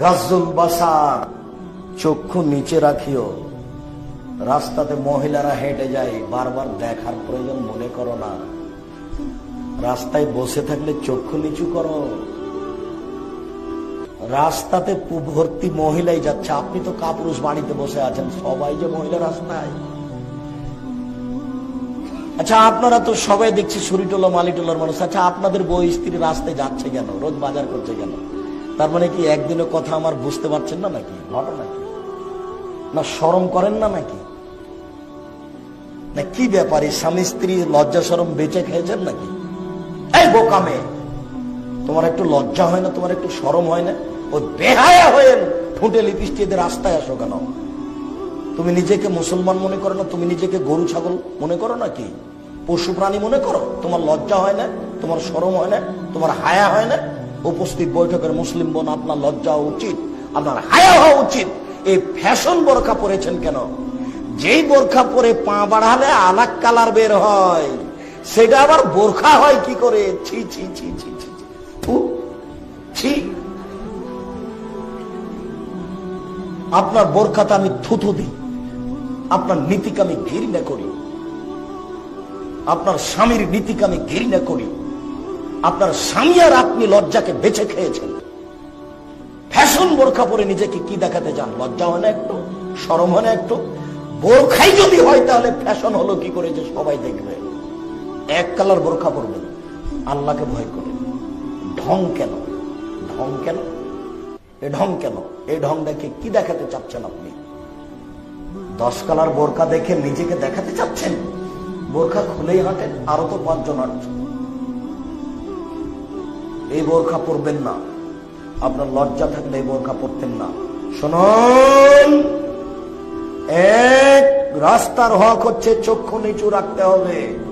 গাজুল বাসার চক্ষু নিচে রাখিও। রাস্তাতে মহিলারা হেঁটে যায়, বারবার দেখার প্রয়োজন মনে করো না। রাস্তায় বসে থাকলে চক্ষু নিচু করো। রাস্তাতে ভর্তি মহিলাই যাচ্ছে, আপনি তো কাপুরুষ বাড়িতে বসে আছেন, সবাই যে মহিলা রাস্তায়। আচ্ছা আপনারা তো সবাই দেখছি সুরিটোলা, মালিটোলার মানুষ। আচ্ছা আপনাদের বই স্ত্রী রাস্তায় যাচ্ছে কেন? রোজ বাজার করছে কেন? তার মানে কি একদিনের কথা আমার বুঝতে পারছেন না নাকি? ঘটনা কি না শরম করেন না নাকি? না কি ব্যাপারে স্বামী স্ত্রী লজ্জা সরম বেঁচে খেয়েছেন নাকি? এই বোকামে তোমার একটু লজ্জা হয় না? তোমার একটু শরম হয় না? ওই বেহায়া হয়ে ঠুঁটে লিপিস্টিতে রাস্তায় আসো কেন? তুমি নিজেকে মুসলমান মনে করো না? তুমি নিজেকে গরু, ছাগল মনে করো নাকি পশু প্রাণী মনে করো? তোমার লজ্জা হয় না? তোমার শরম হয় না? তোমার হায়া হয় না? উপস্থিত বৈঠকের মুসলিম বোন, আপনার লজ্জা উচিত, আপনার হায়া হওয়া উচিত। এই ফ্যাশন বোরখা পরেছেন কেন? যেই বোরখা পরে পা বাড়ালে আলাক কালার বের হয়, সেটা আবার বোরখা হয় কি করে? ছি ছি ছি ছি ছি ছি। আপনার বোরখাতে আমি থুথু দিই, আপনার নীতিকে আমি ঘৃণা করি, আপনার স্বামীর নীতিকে আমি ঘৃণা করি। আপনার স্বামী আর আপনি লজ্জাকে বেছে খেয়েছেন। ফ্যাশন বোরখা পরে নিজেকে কি দেখাতে চান? লজ্জা হয় না একটু? সরম হয় না একটু? বোরখাই যদি হয় তাহলে ফ্যাশন হলো কি করে যে সবাই দেখবে? এক কালার বোরখা পরবেন। আল্লাহকে ভয় করে। ঢং কেন? ঢং কেন? এ ঢং কেন? এই দেখে কি দেখাতে চাচ্ছেন আপনি? দশ কালার বোরখা দেখে নিজেকে দেখাতে চাচ্ছেন? বোরখা খুলেই হাঁটেন। আরও তো পাঁচজন হাঁটছে এই বোরখা পরবেন না। আপনার লজ্জা থাকলে এই বোরখা পরতেন না। শোনন, এক রাস্তার হক হচ্ছে চক্ষু নিচু রাখতে হবে।